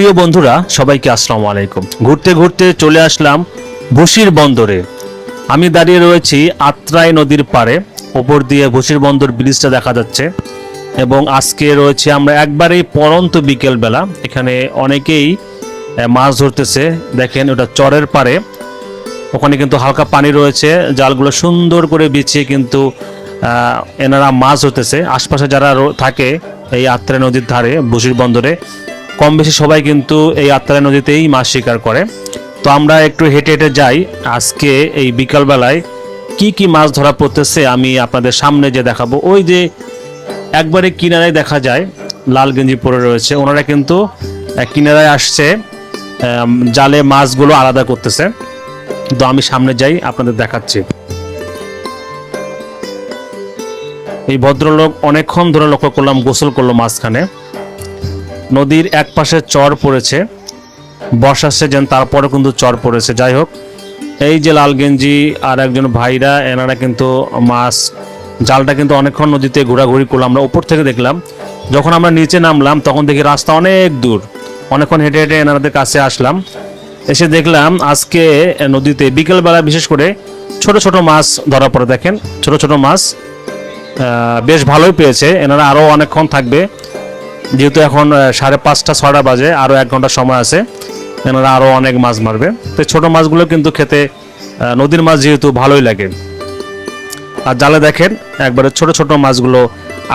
প্রিয় বন্ধুরা, সবাইকে আসসালামু আলাইকুম। ঘুরতে ঘুরতে চলে আসলাম বসির বন্দরে। আমি দাঁড়িয়ে রয়েছি আত্রাই নদীর পাড়ে। ওপর দিয়ে বসির বন্দর ব্রিজটা দেখা যাচ্ছে। এবং আজকে রয়েছে আমরা একবারেই পরন্ত বিকেলবেলা। এখানে অনেকেই মাছ ধরতেছে। দেখেন, ওটা চরের পাড়ে। ওখানে কিন্তু হালকা পানি রয়েছে। জালগুলো সুন্দর করে বিছিয়ে কিন্তু এনারা মাছ ধরতেছে। আশপাশে যারা থাকে এই আত্রাই নদীর ধারে, বসির বন্দরে। কম বেশি সবাই কিন্তু এই আত্রাই নদীতেই মাছ শিকার করে। তো আমরা একটু হেঁটে হেঁটে যাই। আজকে এই বিকালবেলায় কি কি মাছ ধরা পড়তেছে আমি আপনাদের সামনে যে দেখাবো। ওই যে একবারে কিনারায় দেখা যায়, লাল গেঞ্জি পরে রয়েছে। ওনারা কিন্তু কিনারায় আসছে জালে মাছগুলো আলাদা করতেছে। তো আমি সামনে যাই, আপনাদের দেখাচ্ছি। এই ভদ্রলোক অনেকক্ষণ ধরে লক্ষ্য করলাম, গোসল করল মাঝখানে। নদীর এক পাশে চর পড়েছে। বর্ষা সেজেন তারপরে কিন্তু চর পড়েছে। যাই হোক, এই যে লাল গেঞ্জি আর একজন ভাইরা, এনারা কিন্তু মাছ, জালটা কিন্তু অনেকক্ষণ নদীতে ঘোরাঘুরি করলাম আমরা উপর থেকে দেখলাম, যখন আমরা নিচে নামলাম, তখন দেখি রাস্তা অনেক দূর। অনেকক্ষণ হেঁটে হেঁটে এনাদের কাছে আসলাম। এসে দেখলাম আজকে নদীতে বিকেলবেলা বিশেষ করে ছোট ছোট মাছ ধরা পড়ে। দেখেন, ছোট ছোট মাছ বেশ ভালোই পেয়েছে। এনারা আরও অনেকক্ষণ থাকবে। যেহেতু এখন সাড়ে পাঁচটা ছটা বাজে আরও এক ঘণ্টা সময় আছে এনারা আরও অনেক মাছ মারবে। তো ছোট মাছগুলো কিন্তু খেতে নদীর মাছ যেহেতু ভালোই লাগে। আর জালে দেখেন, একবারে ছোট ছোট মাছগুলো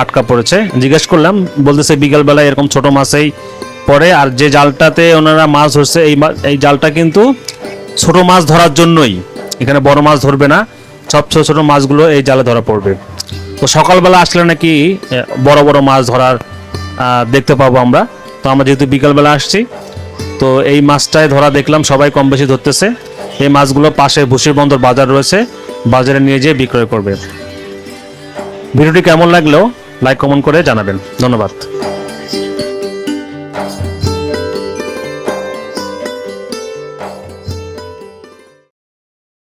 আটকা পড়েছে। জিজ্ঞেস করলাম, বলতেছে বিকালবেলায় এরকম ছোট মাছেই পড়ে, আর যে জালটাতে ওনারা মাছ ধরছে, এই এই জালটা কিন্তু ছোট মাছ ধরার জন্যই। এখানে বড় মাছ ধরবে না, সব ছোট ছোট মাছগুলো এই জালে ধরা পড়বে। তো সকালবেলা আসলে নাকি বড় বড় মাছ ধরার দেখতে পাবো আমরা। তো আমরা যেহেতু বিকালবেলা আসছি, তো এই মাছটায় ধরা দেখলাম, সবাই কম বেশি ধরতেছে। এই মাছগুলো পাশে ভুসির বন্দর বাজার রয়েছে, বাজারে নিয়ে যেয়ে বিক্রয় করবে। ভিডিওটি কেমন লাগলেও লাইক, কমেন্ট করে জানাবেন। ধন্যবাদ।